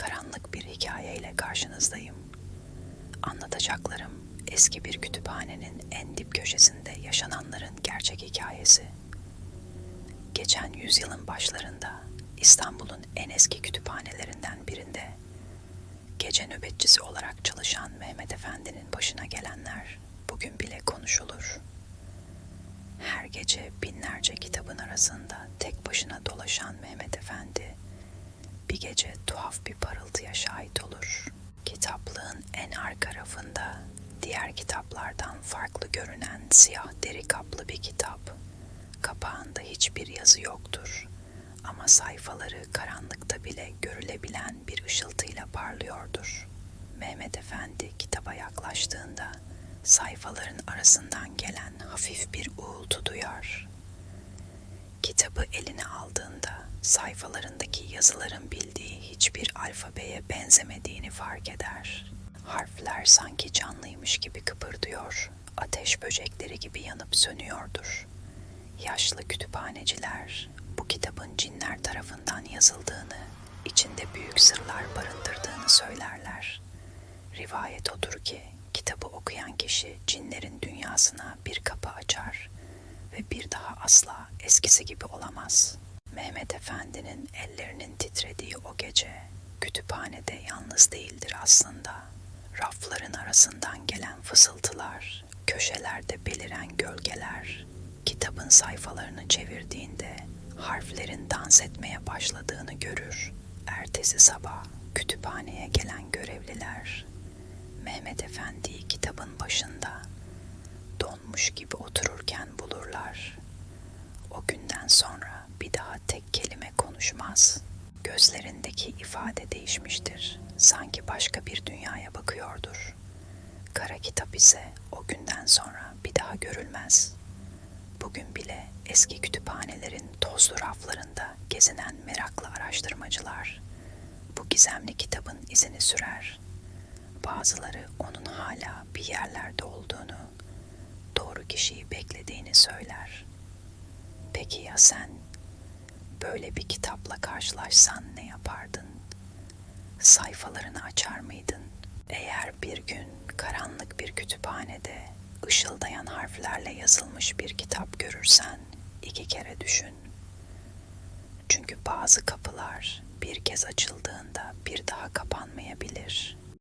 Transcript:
karanlık bir hikayeyle karşınızdayım. Anlatacaklarım eski bir kütüphanenin en dip köşesinde yaşananların gerçek hikayesi. Geçen yüzyılın başlarında İstanbul'un en eski kütüphanelerinden birinde gece nöbetçisi olarak çalışan Mehmet Efendi'nin başına gelenler bugün bile konuşulur. Her gece binlerce kitabın arasında tek başına dolaşan Mehmet Efendi bir gece tuhaf bir parıltıya şahit olur. Kitaplığın en arka rafında diğer kitaplardan farklı görünen siyah deri kaplı bir kitap. Kapağında hiçbir yazı yoktur ama sayfaları karanlıkta bile görülebilen bir ışıltıyla parlıyordur. Mehmet Efendi kitaba yaklaştığında sayfaların arasından gelen sayfalarındaki yazıların bildiği hiçbir alfabeye benzemediğini fark eder. Harfler sanki canlıymış gibi kıpırdıyor, ateş böcekleri gibi yanıp sönüyordur. Yaşlı kütüphaneciler bu kitabın cinler tarafından yazıldığını, içinde büyük sırlar barındırdığını söylerler. Rivayet odur ki kitabı okuyan kişi cinlerin dünyasına bir kapı açar ve bir daha asla eskisi gibi olamaz. Mehmet Efendi'nin ellerinin titrediği o gece kütüphanede yalnız değildir aslında. Rafların arasından gelen fısıltılar, köşelerde beliren gölgeler, kitabın sayfalarını çevirdiğinde harflerin dans etmeye başladığını görür. Ertesi sabah kütüphaneye gelen görevliler Mehmet Efendi'yi kitabın başında donmuş gibi otururken bulurlar. O günden sonra bir daha tek kelime konuşmaz. Gözlerindeki ifade değişmiştir. Sanki başka bir dünyaya bakıyordur. Kara kitap ise o günden sonra bir daha görülmez. Bugün bile eski kütüphanelerin tozlu raflarında gezinen meraklı araştırmacılar bu gizemli kitabın izini sürer. Bazıları onun hala bir yerlerde olduğunu, doğru kişiyi beklediğini söyler. Peki ya sen böyle bir kitapla karşılaşsan ne yapardın? Sayfalarını açar mıydın? Eğer bir gün karanlık bir kütüphanede ışıldayan harflerle yazılmış bir kitap görürsen iki kere düşün. Çünkü bazı kapılar bir kez açıldığında bir daha kapanmayabilir.